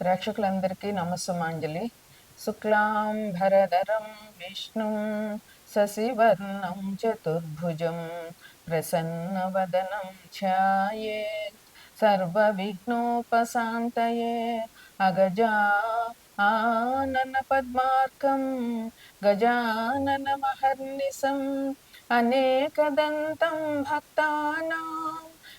ప్రేక్షకులందరికీ నమస్సుమాంజలి శుక్లాం భరధరం విష్ణుం శశివర్ణం చతుర్భుజం ప్రసన్నవదనం ఛాయే సర్వవిఘ్నోపశాంతయే అగజా ఆనన పద్మార్కం గజాననమహర్నిశం అనేకదంతం భక్తానాం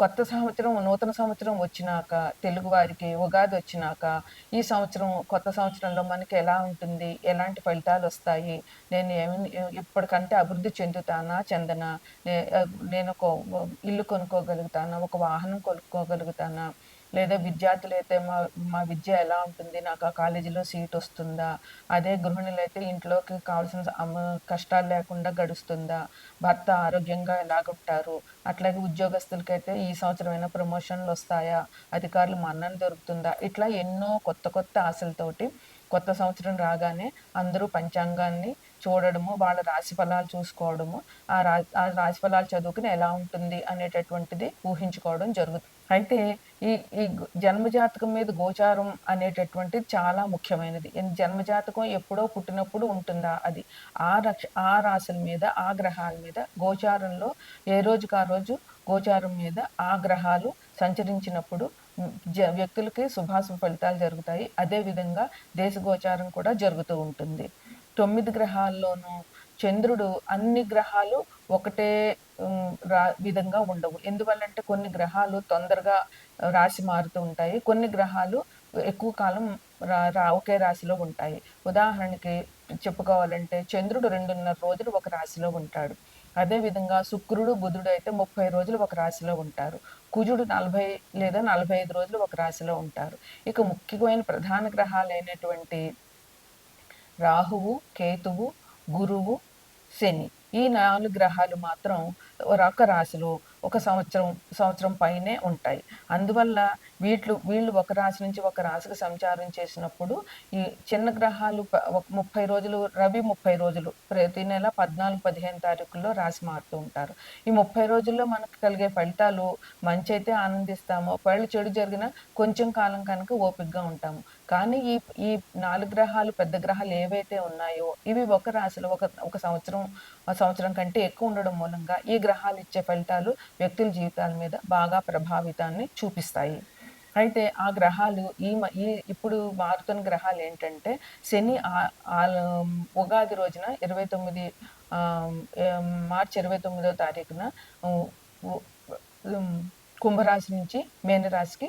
కొత్త సంవత్సరం నూతన సంవత్సరం వచ్చినాక తెలుగు వారికి ఉగాది వచ్చినాక ఈ సంవత్సరం కొత్త సంవత్సరంలో మనకి ఎలా ఉంటుంది? ఎలాంటి ఫలితాలు వస్తాయి? నేను ఏమి ఇప్పటికంటే అభివృద్ధి చెందుతానా చెందనా? నేను ఒక ఇల్లు కొనుక్కోగలుగుతానా? ఒక వాహనం కొనుక్కోగలుగుతానా? లేదా విద్యార్థులు అయితే మా మా విద్య ఎలా ఉంటుంది నాకు ఆ కాలేజీలో సీట్ వస్తుందా అదే గృహిణులు అయితే ఇంట్లోకి కావాల్సిన కష్టాలు లేకుండా గడుస్తుందా భర్త ఆరోగ్యంగా ఎలాగుంటారు అట్లాగే ఉద్యోగస్తులకైతే ఈ సంవత్సరమైన ప్రమోషన్లు వస్తాయా అధికారులు మన్నన దొరుకుతుందా ఇట్లా ఎన్నో కొత్త కొత్త ఆశలతోటి కొత్త సంవత్సరం రాగానే అందరూ పంచాంగాన్ని చూడడము వాళ్ళ రాశి ఫలాలు చూసుకోవడము ఆ రా ఆ రాశి ఫలాలు చదువుకుని ఎలా ఉంటుంది అనేటటువంటిది ఊహించుకోవడం జరుగుతుంది. అయితే ఈ ఈ జన్మజాతకం మీద గోచారం అనేటటువంటిది చాలా ముఖ్యమైనది. జన్మజాతకం ఎప్పుడో పుట్టినప్పుడు ఉంటుందా అది? ఆ రక్ష ఆ రాశుల మీద ఆ గ్రహాల మీద గోచారంలో ఏ రోజుకి ఆ రోజు గోచారం మీద ఆ గ్రహాలు సంచరించినప్పుడు జ వ్యక్తులకి శుభాశుభ ఫలితాలు జరుగుతాయి. అదేవిధంగా దేశ గోచారం కూడా జరుగుతూ ఉంటుంది. తొమ్మిది గ్రహాల్లోనూ చంద్రుడు అన్ని గ్రహాలు ఒకటే రా విధంగా ఉండవు. ఎందువల్లంటే కొన్ని గ్రహాలు తొందరగా రాశి మారుతూ ఉంటాయి. కొన్ని గ్రహాలు ఎక్కువ కాలం రా రా ఒకే రాశిలో ఉంటాయి. ఉదాహరణకి చెప్పుకోవాలంటే చంద్రుడు రెండున్నర రోజులు ఒక రాశిలో ఉంటాడు. అదేవిధంగా శుక్రుడు బుధుడు అయితే ముప్పై రోజులు ఒక రాశిలో ఉంటారు. కుజుడు నలభై లేదా నలభై ఐదు రోజులు ఒక రాశిలో ఉంటారు. ఇక ముఖ్యమైన ప్రధాన గ్రహాలైనటువంటి రాహువు కేతువు గురువు శని. ఈ నాలుగు గ్రహాలు మాత్రం రక రాశిలో ఒక సంవత్సరం సంవత్సరం పైనే ఉంటాయి. అందువల్ల వీళ్ళు వీళ్ళు ఒక రాశి నుంచి ఒక రాశికి సంచారం చేసినప్పుడు ఈ చిన్న గ్రహాలు ముప్పై రోజులు రవి ముప్పై రోజులు ప్రతి నెల పద్నాలుగు పదిహేను తారీఖుల్లో రాశి మారుతూ ఉంటారు. ఈ ముప్పై రోజుల్లో మనకు కలిగే ఫలితాలు మంచి అయితే ఆనందిస్తాము. ఒకవేళ చెడు జరిగిన కొంచెం కాలం కనుక ఓపికగా ఉంటాము. కానీ ఈ ఈ నాలుగు గ్రహాలు పెద్ద గ్రహాలు ఏవైతే ఉన్నాయో ఇవి ఒక రాశిలో ఒక ఒక సంవత్సరం సంవత్సరం కంటే ఎక్కువ ఉండడం మూలంగా ఈ గ్రహాలు ఇచ్చే ఫలితాలు వ్యక్తుల జీవితాల మీద బాగా ప్రభావితాన్ని చూపిస్తాయి. అయితే ఆ గ్రహాలు ఈ ఈ ఇప్పుడు మారుతున్న గ్రహాలు ఏంటంటే శని ఉగాది రోజున ఇరవై తొమ్మిది మార్చి ఇరవై తొమ్మిదో తారీఖున కుంభరాశి నుంచి మేనరాశికి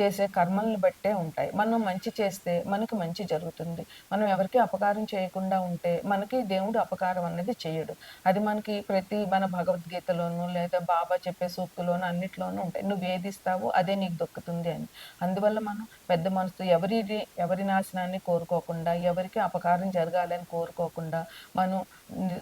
చేసే కర్మల్ని బట్టే ఉంటాయి. మనం మంచి చేస్తే మనకి మంచి జరుగుతుంది. మనం ఎవరికి అపకారం చేయకుండా ఉంటే మనకి దేవుడు అపకారం అనేది చేయడు. అది మనకి ప్రతి మన భగవద్గీతలోనూ లేదా బాబా చెప్పే సూక్తులోనూ అన్నిట్లోనూ ఉంటాయి. నువ్వు వేధిస్తావో అదే నీకు దొక్కుతుంది అని. అందువల్ల మనం పెద్ద మనసు ఎవరి ఎవరి నాశనాన్ని కోరుకోకుండా ఎవరికి అపకారం జరగాలని కోరుకోకుండా మనం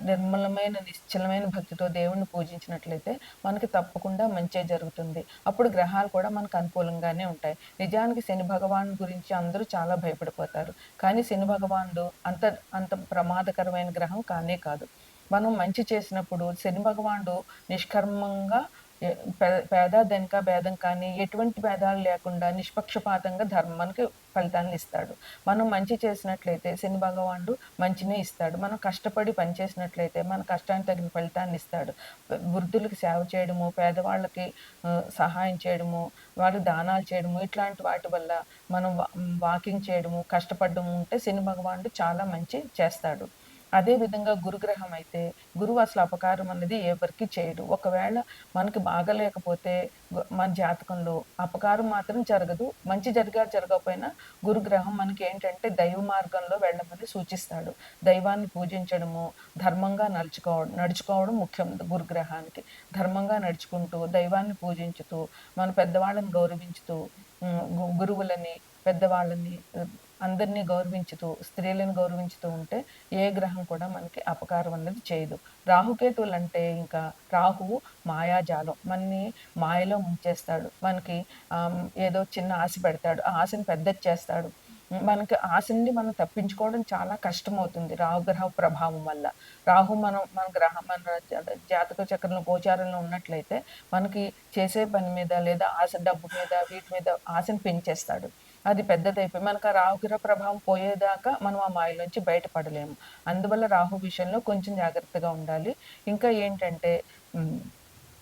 నిర్మలమైన నిశ్చలమైన భక్తితో దేవుణ్ణి పూజించినట్లయితే మనకి తప్పకుండా మంచే జరుగుతుంది. అప్పుడు గ్రహాలు కూడా మనకు అనుకూలంగానే ఉంటాయి. నిజానికి శని భగవాన్ గురించి అందరూ చాలా భయపడిపోతారు. కానీ శని భగవానుడు అంత అంత ప్రమాదకరమైన గ్రహం కానే కాదు. మనం మంచి చేసినప్పుడు శని భగవానుడు నిష్కర్మంగా పేద ధనిక భేదం కానీ ఎటువంటి భేదాలు లేకుండా నిష్పక్షపాతంగా ధర్మానికి ఫలితాన్ని ఇస్తాడు. మనం మంచి చేసినట్లయితే శని భగవానుడు మంచినే ఇస్తాడు. మనం కష్టపడి పని చేసినట్లయితే మన కష్టానికి తగిన ఫలితాన్ని ఇస్తాడు. వృద్ధులకు సేవ చేయడము పేదవాళ్ళకి సహాయం చేయడము వాళ్ళు దానాలు చేయడము ఇట్లాంటి వాటి వల్ల మనం వాకింగ్ చేయడము కష్టపడము ఉంటే శని భగవానుడు చాలా మంచి చేస్తాడు. అదేవిధంగా గురుగ్రహం అయితే గురువు అసలు అపకారం అనేది ఎవరికి చేయడు ఒకవేళ మనకి బాగలేకపోతే మన జాతకంలో అపకారం మాత్రం జరగదు. మంచి జరిగా జరగకపోయినా గురుగ్రహం మనకి ఏంటంటే దైవ మార్గంలో వెళ్ళమని సూచిస్తాడు. దైవాన్ని పూజించడము ధర్మంగా నడుచుకోవడం నడుచుకోవడం ముఖ్యం గురుగ్రహానికి. ధర్మంగా నడుచుకుంటూ దైవాన్ని పూజించుతూ మన పెద్దవాళ్ళని గౌరవించుతూ గురువులని పెద్దవాళ్ళని అందరినీ గౌరవించుతూ స్త్రీలను గౌరవించుతూ ఉంటే ఏ గ్రహం కూడా మనకి అపకారం అనేది చేయదు. రాహుకేతువులు అంటే ఇంకా రాహువు మాయాజాలం. మనని మాయలో ముంచేస్తాడు. మనకి ఏదో చిన్న ఆశ పెడతాడు. ఆ ఆశని పెద్ద చేస్తాడు మనకి ఆశ నుండి మనం తప్పించుకోవడం చాలా కష్టమవుతుంది రాహుగ్రహ ప్రభావం వల్ల. రాహు మనం మన గ్రహం మన జాతక చక్రంలో గోచారంలో ఉన్నట్లయితే మనకి చేసే పని మీద లేదా ఆశ డబ్బు మీద వీటి మీద ఆశను పెంచేస్తాడు. అది పెద్దదైపోయి మనకు ఆ రాహుగ్రహ ప్రభావం పోయేదాకా మనం ఆ మాయలోంచి బయటపడలేము. అందువల్ల రాహు విషయంలో కొంచెం జాగ్రత్తగా ఉండాలి. ఇంకా ఏంటంటే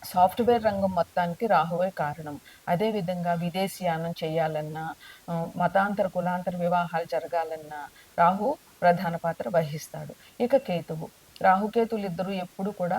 సాఫ్ట్వేర్ రంగం మొత్తానికి రాహువే కారణం. అదేవిధంగా విదేశీయానం చేయాలన్నా మతాంతర కులాంతర వివాహాలు జరగాలన్నా రాహు ప్రధాన పాత్ర వహిస్తాడు. ఇక కేతువు. రాహుకేతులు ఇద్దరు ఎప్పుడు కూడా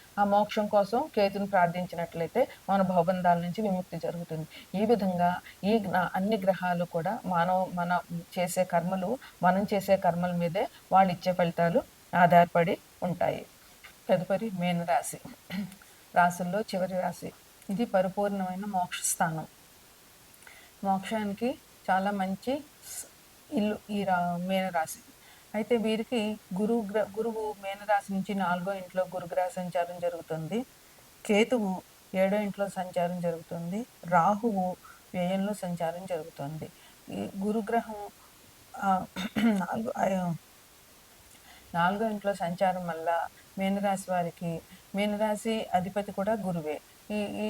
ఆ మోక్షం కోసం కేతుని ప్రార్థించినట్లయితే మన భవబంధాల నుంచి విముక్తి జరుగుతుంది. ఈ విధంగా ఈ అన్ని గ్రహాలు కూడా మానవ మన చేసే కర్మలు మనం చేసే కర్మల మీదే వాళ్ళు ఇచ్చే ఫలితాలు ఆధారపడి ఉంటాయి. తదుపరి రాశి రాశుల్లో చివరి రాశి. ఇది పరిపూర్ణమైన మోక్ష స్థానం మోక్షానికి చాలా మంచి ఇల్లు ఈ రా మీనరాశి. అయితే వీరికి గురు గురువు మేనరాశి నుంచి నాలుగో ఇంట్లో గురుగ్రహ సంచారం జరుగుతుంది. కేతువు ఏడో ఇంట్లో సంచారం జరుగుతుంది. రాహువు వ్యయంలో సంచారం జరుగుతుంది. ఈ గురుగ్రహం నాలుగు నాలుగో ఇంట్లో సంచారం వల్ల మీనరాశి వారికి మీనరాశి అధిపతి కూడా గురువే. ఈ ఈ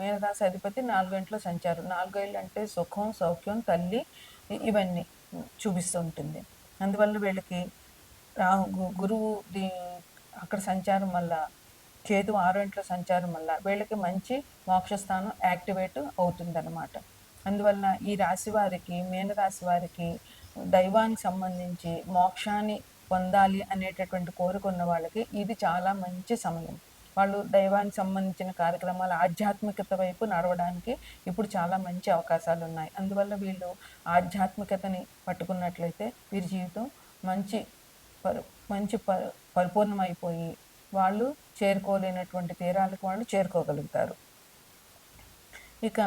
మీనరాశి అధిపతి నాలుగో ఇంట్లో సంచారం నాలుగో ఇళ్ళు అంటే సుఖం సౌఖ్యం తల్లి ఇవన్నీ చూపిస్తూ ఉంటుంది. అందువల్ల వీళ్ళకి రాహు గురువు అక్కడ సంచారం వల్ల కేతు ఆరో ఇంట్లో సంచారం వల్ల వీళ్ళకి మంచి మోక్షస్థానం యాక్టివేట్ అవుతుందన్నమాట. అందువల్ల ఈ రాశి వారికి మీనరాశి వారికి దైవానికి సంబంధించి మోక్షాన్ని పొందాలి అనేటటువంటి కోరుకున్న వాళ్ళకి ఇది చాలా మంచి సమయం. వాళ్ళు దైవానికి సంబంధించిన కార్యక్రమాలు ఆధ్యాత్మికత వైపు నడవడానికి ఇప్పుడు చాలా మంచి అవకాశాలు ఉన్నాయి. అందువల్ల వీళ్ళు ఆధ్యాత్మికతని పట్టుకున్నట్లయితే వీరి జీవితం మంచి పరి మంచి ప పరిపూర్ణమైపోయి వాళ్ళు చేరుకోలేనటువంటి తీరాలకు వాళ్ళు చేరుకోగలుగుతారు. ఇక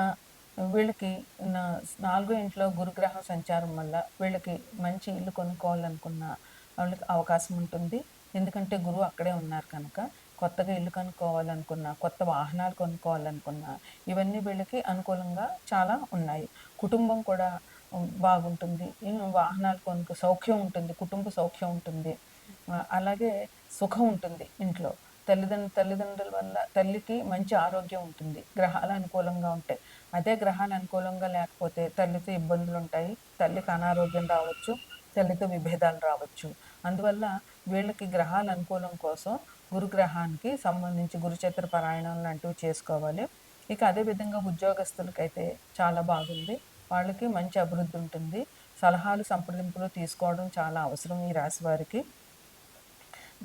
వీళ్ళకి నా నాలుగో ఇంట్లో గురుగ్రహం సంచారం వల్ల వీళ్ళకి మంచి ఇల్లు కొనుక్కోవాలనుకున్న వాళ్ళకి అవకాశం ఉంటుంది. ఎందుకంటే గురువు అక్కడే ఉన్నారు కనుక కొత్తగా ఇల్లు కొనుక్కోవాలనుకున్న కొత్త వాహనాలు కొనుక్కోవాలనుకున్నా ఇవన్నీ వీళ్ళకి అనుకూలంగా చాలా ఉన్నాయి. కుటుంబం కూడా బాగుంటుంది. వాహనాలు కొనుక్కో సౌఖ్యం ఉంటుంది. కుటుంబ సౌఖ్యం ఉంటుంది. అలాగే సుఖం ఉంటుంది ఇంట్లో. తల్లిదండ్రులు తల్లిదండ్రుల వల్ల తల్లికి మంచి ఆరోగ్యం ఉంటుంది. గ్రహాలు అనుకూలంగా ఉంటాయి. అదే గ్రహాలు అనుకూలంగా లేకపోతే తల్లితో ఇబ్బందులు ఉంటాయి. తల్లికి అనారోగ్యం రావచ్చు. తల్లితో విభేదాలు రావచ్చు. అందువల్ల వీళ్ళకి గ్రహాల అనుకూలం కోసం గురుగ్రహానికి సంబంధించి గురుచక్ర పారాయణం లాంటివి చేసుకోవాలి. ఇక అదేవిధంగా ఉద్యోగస్తులకైతే చాలా బాగుంది. వాళ్ళకి మంచి అభివృద్ధి ఉంటుంది. సలహాలు సంప్రదింపులు తీసుకోవడం చాలా అవసరం ఈ రాశి వారికి.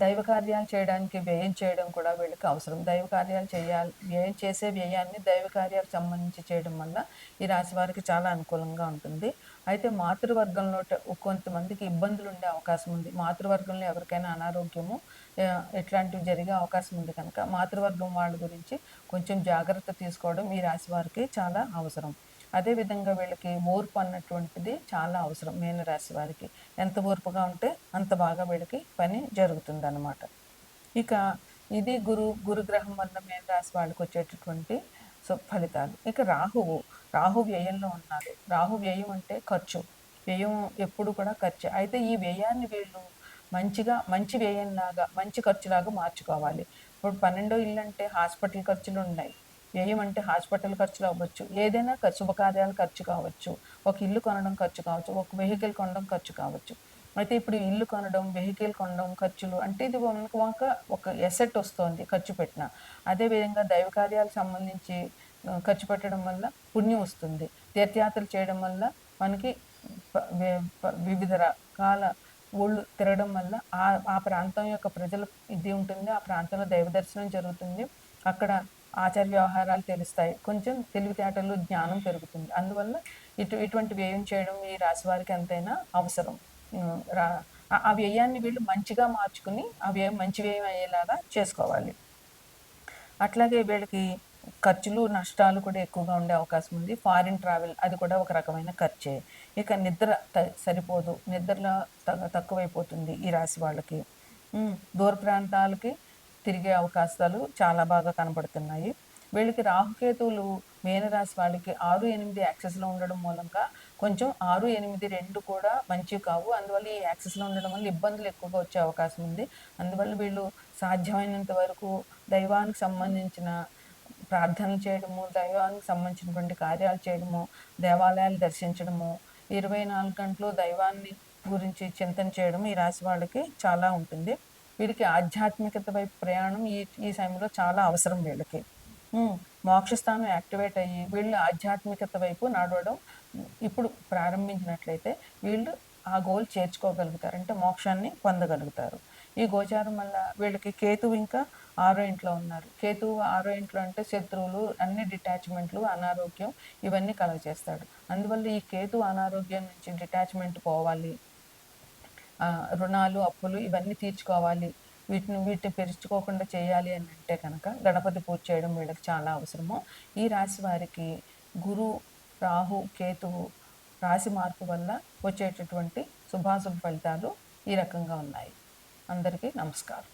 దైవ కార్యాలు చేయడానికి వ్యయం చేయడం కూడా వీళ్ళకి అవసరం. దైవ కార్యాలు చేయాలి వ్యయం చేసే వ్యయాన్ని దైవ కార్యాలకు సంబంధించి చేయడం వల్ల ఈ రాశి వారికి చాలా అనుకూలంగా ఉంటుంది. అయితే మాతృవర్గంలో కొంతమందికి ఇబ్బందులు ఉండే అవకాశం ఉంది. మాతృవర్గంలో ఎవరికైనా అనారోగ్యము ఇట్లాంటివి జరిగే అవకాశం ఉంది కనుక మాతృవర్గం వాళ్ళ గురించి కొంచెం జాగ్రత్త తీసుకోవడం ఈ రాశి వారికి చాలా అవసరం. అదేవిధంగా వీళ్ళకి ఓర్పు అన్నటువంటిది చాలా అవసరం మీనరాశి వారికి. ఎంత ఓర్పుగా ఉంటే అంత బాగా వీళ్ళకి పని జరుగుతుంది అనమాట ఇక ఇది గురు గురుగ్రహం వల్ల మీనరాశి వాళ్ళకి వచ్చేటటువంటి సో ఫలితాలు. ఇక రాహువు రాహు వ్యయంలో ఉన్నారు. రాహు వ్యయం అంటే ఖర్చు. వ్యయం ఎప్పుడు కూడా ఖర్చు. అయితే ఈ వ్యయాన్ని వీళ్ళు మంచిగా మంచి వ్యయంలాగా మంచి ఖర్చులాగా మార్చుకోవాలి. ఇప్పుడు పన్నెండో ఇల్లు అంటే హాస్పిటల్ ఖర్చులు ఉన్నాయి. వ్యయం అంటే హాస్పిటల్ ఖర్చులు అవ్వచ్చు. ఏదైనా శుభకార్యాలు ఖర్చు కావచ్చు ఒక ఇల్లు కొనడం ఖర్చు కావచ్చు ఒక వెహికల్ కొనడం ఖర్చు కావచ్చు. అయితే ఇప్పుడు ఇల్లు కొనడం వెహికల్ కొనడం ఖర్చులు అంటే ఇది మనకు ఒక ఒక ఎసెట్ వస్తుంది ఖర్చు పెట్టిన. అదేవిధంగా దైవ కార్యాలకు సంబంధించి ఖర్చు పెట్టడం వల్ల పుణ్యం వస్తుంది. తీర్థయాత్రలు చేయడం వల్ల మనకి వివిధ రకాల ఊళ్ళు తిరగడం వల్ల ఆ ఆ ప్రాంతం యొక్క ప్రజల ఇది ఉంటుంది ఆ ప్రాంతంలో దైవ దర్శనం జరుగుతుంది. అక్కడ ఆచార వ్యవహారాలు తెలుస్తాయి. కొంచెం తెలివితేటలు జ్ఞానం పెరుగుతుంది. అందువల్ల ఇటు ఇటువంటి వ్యయం చేయడం ఈ రాశి వారికి ఎంతైనా అవసరం. రా ఆ- వ్యయాన్ని వీళ్ళు మంచిగా మార్చుకుని ఆ వ్యయం మంచి వ్యయం అయ్యేలాగా చేసుకోవాలి. అట్లాగే వీళ్ళకి ఖర్చులు నష్టాలు కూడా ఎక్కువగా ఉండే అవకాశం ఉంది. ఫారిన్ ట్రావెల్ అది కూడా ఒక రకమైన ఖర్చే. ఇక నిద్ర త- సరిపోదు. నిద్రలో తక్కువైపోతుంది ఈ రాశి వాళ్ళకి. దూర ప్రాంతాలకి తిరిగే అవకాశాలు చాలా బాగా కనబడుతున్నాయి. వీళ్ళకి రాహుకేతువులు మేనరాశి వాళ్ళకి ఆరు ఎనిమిది యాక్సెస్లో ఉండడం మూలంగా కొంచెం ఆరు ఎనిమిది రెండు కూడా మంచివి కావు. అందువల్ల ఈ యాక్సెస్లో ఉండడం వల్ల ఇబ్బందులు ఎక్కువగా వచ్చే అవకాశం ఉంది. అందువల్ల వీళ్ళు సాధ్యమైనంత వరకు దైవానికి సంబంధించిన ప్రార్థనలు చేయడము దైవానికి సంబంధించినటువంటి కార్యాలు చేయడము దేవాలయాలు దర్శించడము ఇరవై నాలుగు గంటలు దైవాన్ని గురించి చింతన చేయడం ఈ రాశి వాళ్ళకి చాలా ఉంటుంది. వీడికి ఆధ్యాత్మికత వైపు ప్రయాణం ఈ ఈ సమయంలో చాలా అవసరం వీళ్ళకి. మోక్షస్థానం యాక్టివేట్ అయ్యి వీళ్ళు ఆధ్యాత్మికత వైపు నడవడం ఇప్పుడు ప్రారంభించినట్లయితే వీళ్ళు ఆ గోల్ చేర్చుకోగలుగుతారు. అంటే మోక్షాన్ని పొందగలుగుతారు. ఈ గోచారం వల్ల వీళ్ళకి కేతువు ఇంకా ఆరో ఇంట్లో ఉన్నారు. కేతువు ఆరో ఇంట్లో అంటే శత్రువులు అన్ని డిటాచ్మెంట్లు అనారోగ్యం ఇవన్నీ కలగజేస్తాడు. అందువల్ల ఈ కేతు అనారోగ్యం నుంచి డిటాచ్మెంట్ పోవాలి. రుణాలు అప్పులు ఇవన్నీ తీర్చుకోవాలి. వీటిని వీటిని పెంచుకోకుండా చేయాలి అని అంటే కనుక గణపతి పూజ చేయడం వీళ్ళకి చాలా అవసరము. ఈ రాశి వారికి గురు రాహు కేతువు రాశి మార్పు వల్ల వచ్చేటటువంటి శుభాశుభ ఫలితాలు ఈ రకంగా ఉన్నాయి. అందరికీ నమస్కారం.